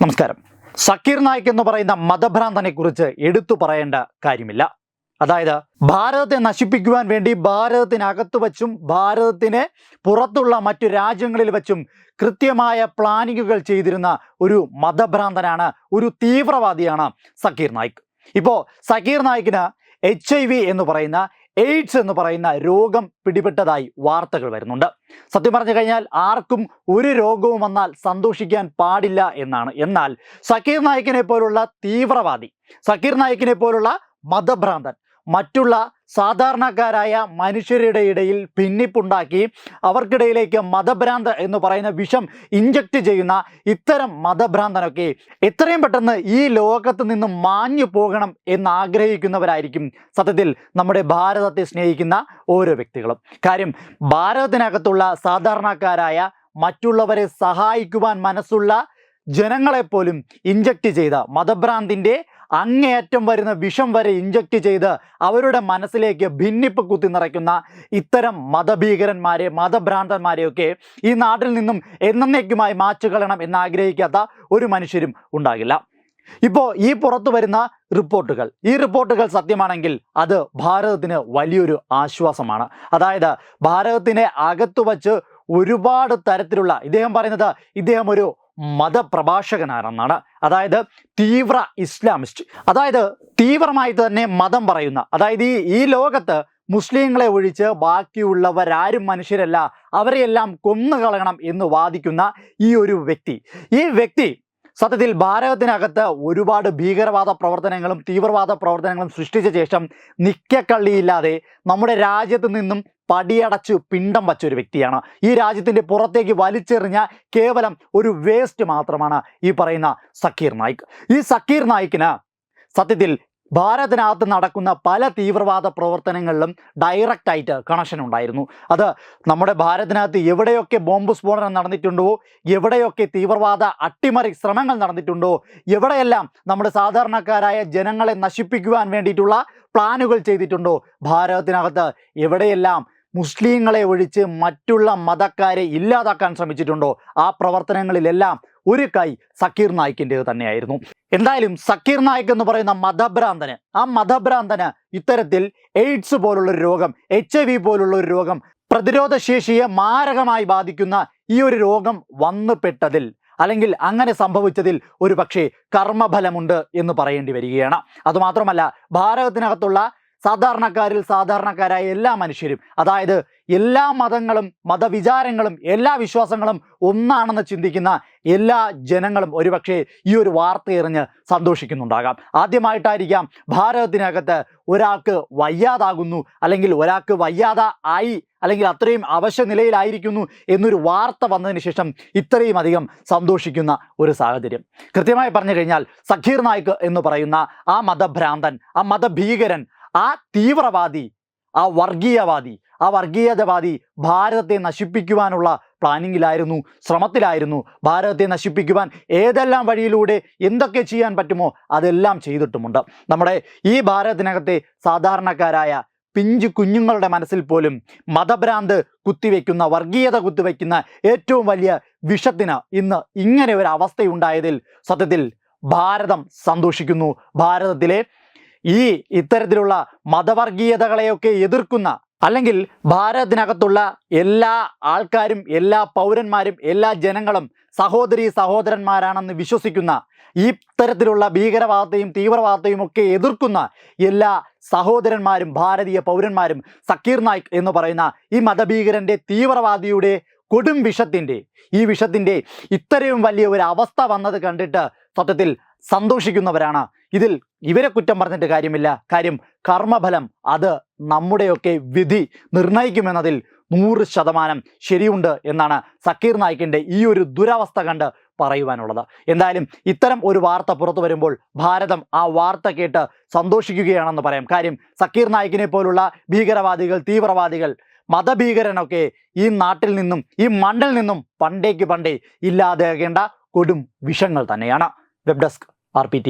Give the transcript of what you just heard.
നമസ്കാരം. സക്കീർ നായിക് എന്ന് പറയുന്ന മതഭ്രാന്തനെ കുറിച്ച് എടുത്തു പറയേണ്ട കാര്യമില്ല. അതായത് ഭാരതത്തെ നശിപ്പിക്കുവാൻ വേണ്ടി ഭാരതത്തിനകത്ത് വച്ചും ഭാരതത്തിന് പുറത്തുള്ള മറ്റു രാജ്യങ്ങളിൽ വച്ചും കൃത്യമായ പ്ലാനിങ്ങുകൾ ചെയ്തിരുന്ന ഒരു മതഭ്രാന്തനാണ് ഒരു തീവ്രവാദിയാണ് സക്കീർ നായിക്. ഇപ്പോൾ സക്കീർ നായിക്കിന് എച്ച് ഐ വി എന്ന് പറയുന്ന എയ്ഡ്സ് എന്ന് പറയുന്ന രോഗം പിടിപെട്ടതായി വാർത്തകൾ വരുന്നുണ്ട്. സത്യം പറഞ്ഞു കഴിഞ്ഞാൽ ആർക്കും ഒരു രോഗവും വന്നാൽ സന്തോഷിക്കാൻ പാടില്ല എന്നാണ്. എന്നാൽ സക്കീർ നായിക്കിനെ പോലുള്ള തീവ്രവാദി സക്കീർ നായിക്കിനെ പോലുള്ള മതഭ്രാന്തൻ മറ്റുള്ള സാധാരണക്കാരായ മനുഷ്യരുടെ ഇടയിൽ ഭിന്നിപ്പുണ്ടാക്കി അവർക്കിടയിലേക്ക് മതഭ്രാന്ത് എന്ന് പറയുന്ന വിഷം ഇഞ്ചക്ട് ചെയ്യുന്ന ഇത്തരം മതഭ്രാന്തനൊക്കെ എത്രയും പെട്ടെന്ന് ഈ ലോകത്ത് നിന്ന് മാഞ്ഞു പോകണം എന്ന് ആഗ്രഹിക്കുന്നവരായിരിക്കും സത്യത്തിൽ നമ്മുടെ ഭാരതത്തെ സ്നേഹിക്കുന്ന ഓരോ വ്യക്തികളും. കാര്യം ഭാരതത്തിനകത്തുള്ള സാധാരണക്കാരായ മറ്റുള്ളവരെ സഹായിക്കുവാൻ മനസ്സുള്ള ജനങ്ങളെപ്പോലും ഇഞ്ചക്ട് ചെയ്ത മതഭ്രാന്തിന്റെ അങ്ങേയറ്റം വരുന്ന വിഷം വരെ ഇഞ്ചക്ട് ചെയ്ത് അവരുടെ മനസ്സിലേക്ക് ഭിന്നിപ്പ് കുത്തി നിറയ്ക്കുന്ന ഇത്തരം മതഭീകരന്മാരെ മതഭ്രാന്തന്മാരെയൊക്കെ ഈ നാട്ടിൽ നിന്നും എന്നേക്കുമായി മാച്ചുകളയണം എന്ന് ആഗ്രഹിക്കാത്ത ഒരു മനുഷ്യരും ഉണ്ടാകില്ല. ഇപ്പോൾ ഈ പുറത്തു വരുന്ന റിപ്പോർട്ടുകൾ ഈ റിപ്പോർട്ടുകൾ സത്യമാണെങ്കിൽ അത് ഭാരതത്തിന് വലിയൊരു ആശ്വാസമാണ്. അതായത് ഭാരതത്തിനെ അകത്തു വച്ച് ഒരുപാട് തരത്തിലുള്ള ഇദ്ദേഹം പറയുന്നത് ഇദ്ദേഹം ഒരു മതപ്രഭാഷകനാണെന്നാണ് അതായത് തീവ്ര ഇസ്ലാമിസ്റ്റ്. അതായത് തീവ്രമായിട്ട് തന്നെ മതം പറയുന്ന അതായത് ഈ ഈ ലോകത്ത് മുസ്ലിങ്ങളെ ഒഴിച്ച് ബാക്കിയുള്ളവരാരും മനുഷ്യരല്ല അവരെയെല്ലാം കൊന്നുകളയണം എന്ന് വാദിക്കുന്ന ഈ ഒരു വ്യക്തി. ഈ വ്യക്തി സത്യത്തിൽ ഭാരതത്തിനകത്ത് ഒരുപാട് ഭീകരവാദ പ്രവർത്തനങ്ങളും തീവ്രവാദ പ്രവർത്തനങ്ങളും സൃഷ്ടിച്ച ശേഷം നിക്കക്കള്ളിയില്ലാതെ നമ്മുടെ രാജ്യത്ത് നിന്നും പടിയടച്ചു പിണ്ടം വച്ച ഒരു വ്യക്തിയാണ്. ഈ രാജ്യത്തിന്റെ പുറത്തേക്ക് വലിച്ചെറിഞ്ഞ കേവലം ഒരു വേസ്റ്റ് മാത്രമാണ് ഈ പറയുന്ന സക്കീർ നായിക്. ഈ സക്കീർ നായിക്കിന് സത്യത്തിൽ ഭാരതത്തിനകത്ത് നടക്കുന്ന പല തീവ്രവാദ പ്രവർത്തനങ്ങളിലും ഡയറക്റ്റായിട്ട് കണക്ഷൻ ഉണ്ടായിരുന്നു. അത് നമ്മുടെ ഭാരതത്തിനകത്ത് എവിടെയൊക്കെ ബോംബ് സ്ഫോടനം നടന്നിട്ടുണ്ടോ എവിടെയൊക്കെ തീവ്രവാദ അട്ടിമറി ശ്രമങ്ങൾ നടന്നിട്ടുണ്ടോ എവിടെയെല്ലാം നമ്മുടെ സാധാരണക്കാരായ ജനങ്ങളെ നശിപ്പിക്കുവാൻ വേണ്ടിയിട്ടുള്ള പ്ലാനുകൾ ചെയ്തിട്ടുണ്ടോ ഭാരതത്തിനകത്ത് എവിടെയെല്ലാം മുസ്ലിങ്ങളെ ഒഴിച്ച് മറ്റുള്ള മതക്കാരെ ഇല്ലാതാക്കാൻ ശ്രമിച്ചിട്ടുണ്ടോ? ആ പ്രവർത്തനങ്ങളിലെല്ലാം ഒരു കൈ സക്കീർ നായിക്കിന്റെത് തന്നെയായിരുന്നു. എന്തായാലും സക്കീർ നായിക് എന്ന് പറയുന്ന മതഭ്രാന്തന് ആ മതഭ്രാന്തന് ഇത്തരത്തിൽ എയ്ഡ്സ് പോലുള്ളൊരു രോഗം എച്ച് ഐ വി പോലുള്ളൊരു രോഗം പ്രതിരോധശേഷിയെ മാരകമായി ബാധിക്കുന്ന ഈ ഒരു രോഗം വന്നുപെട്ടതിൽ അല്ലെങ്കിൽ അങ്ങനെ സംഭവിച്ചതിൽ ഒരു പക്ഷേ കർമ്മഫലമുണ്ട് എന്ന് പറയേണ്ടി വരികയാണ്. അതുമാത്രമല്ല ഭാരതത്തിനകത്തുള്ള സാധാരണക്കാരിൽ സാധാരണക്കാരായ എല്ലാ മനുഷ്യരും അതായത് എല്ലാ മതങ്ങളും മതവിചാരങ്ങളും എല്ലാ വിശ്വാസങ്ങളും ഒന്നാണെന്ന് ചിന്തിക്കുന്ന എല്ലാ ജനങ്ങളും ഒരുപക്ഷെ ഈ ഒരു വാർത്ത എറിഞ്ഞ് സന്തോഷിക്കുന്നുണ്ടാകാം. ആദ്യമായിട്ടായിരിക്കാം ഭാരതത്തിനകത്ത് ഒരാൾക്ക് വയ്യാതാകുന്നു അല്ലെങ്കിൽ ഒരാൾക്ക് വയ്യാത ആയി അല്ലെങ്കിൽ അത്രയും അവശ്യ നിലയിലായിരിക്കുന്നു എന്നൊരു വാർത്ത വന്നതിന് ശേഷം ഇത്രയും അധികം സന്തോഷിക്കുന്ന ഒരു സാഹചര്യം. കൃത്യമായി പറഞ്ഞു കഴിഞ്ഞാൽ സഖീർ നായിക് എന്ന് പറയുന്ന ആ മതഭ്രാന്തൻ ആ മതഭീകരൻ ആ തീവ്രവാദി ആ വർഗീയവാദി ആ വർഗീയതവാദി ഭാരതത്തെ നശിപ്പിക്കുവാനുള്ള പ്ലാനിങ്ങിലായിരുന്നു ശ്രമത്തിലായിരുന്നു. ഭാരതത്തെ നശിപ്പിക്കുവാൻ ഏതെല്ലാം വഴിയിലൂടെ എന്തൊക്കെ ചെയ്യാൻ പറ്റുമോ അതെല്ലാം ചെയ്തിട്ടുമുണ്ട്. നമ്മുടെ ഈ ഭാരതത്തിനകത്തെ സാധാരണക്കാരായ പിഞ്ചു കുഞ്ഞുങ്ങളുടെ മനസ്സിൽ പോലും മതഭ്രാന്ത് കുത്തിവെക്കുന്ന വർഗീയത കുത്തിവെക്കുന്ന ഏറ്റവും വലിയ വിഷത്തിന് ഇന്ന് ഇങ്ങനെ ഒരു അവസ്ഥയുണ്ടായതിൽ സത്യത്തിൽ ഭാരതം സന്തോഷിക്കുന്നു. ഭാരതത്തിലെ ഈ ഇത്തരത്തിലുള്ള മതവർഗീയതകളെയൊക്കെ എതിർക്കുന്ന അല്ലെങ്കിൽ ഭാരതത്തിനകത്തുള്ള എല്ലാ ആൾക്കാരും എല്ലാ പൗരന്മാരും എല്ലാ ജനങ്ങളും സഹോദരി സഹോദരന്മാരാണെന്ന് വിശ്വസിക്കുന്ന ഈ തരത്തിലുള്ള ഭീകരവാദത്തെയും തീവ്രവാദത്തെയും ഒക്കെ എതിർക്കുന്ന എല്ലാ സഹോദരന്മാരും ഭാരതീയ പൗരന്മാരും സക്കീർ നായിക് എന്ന് പറയുന്ന ഈ മതഭീകരന്റെ തീവ്രവാദിയുടെ കൊടും വിഷത്തിന്റെ ഈ വിഷത്തിന്റെ ഇത്രയും വലിയ ഒരു അവസ്ഥ വന്നത് കണ്ടിട്ട് സത്യത്തിൽ സന്തോഷിക്കുന്നവരാണ് ഇതിൽ ഇവരെ കുറ്റം പറഞ്ഞിട്ട് കാര്യമില്ല. കാര്യം കർമ്മഫലം അത് നമ്മുടെയൊക്കെ വിധി നിർണയിക്കുമെന്നതിൽ നൂറ് ശതമാനം ശരിയുണ്ട് എന്നാണ് സക്കീർ നായിക്കിന്റെ ഈ ഒരു ദുരവസ്ഥ കണ്ട് പറയുവാനുള്ളത്. എന്തായാലും ഇത്തരം ഒരു വാർത്ത പുറത്തു വരുമ്പോൾ ഭാരതം ആ വാർത്ത കേട്ട് സന്തോഷിക്കുകയാണെന്ന് പറയാം. കാര്യം സക്കീർ നായിക്കിനെ പോലുള്ള ഭീകരവാദികൾ തീവ്രവാദികൾ മതഭീകരനൊക്കെ ഈ നാട്ടിൽ നിന്നും ഈ മണ്ണിൽ നിന്നും പണ്ടേക്ക് പണ്ടേ ഇല്ലാതാകേണ്ട കൊടും വിഷങ്ങൾ തന്നെയാണ്. Web desk R P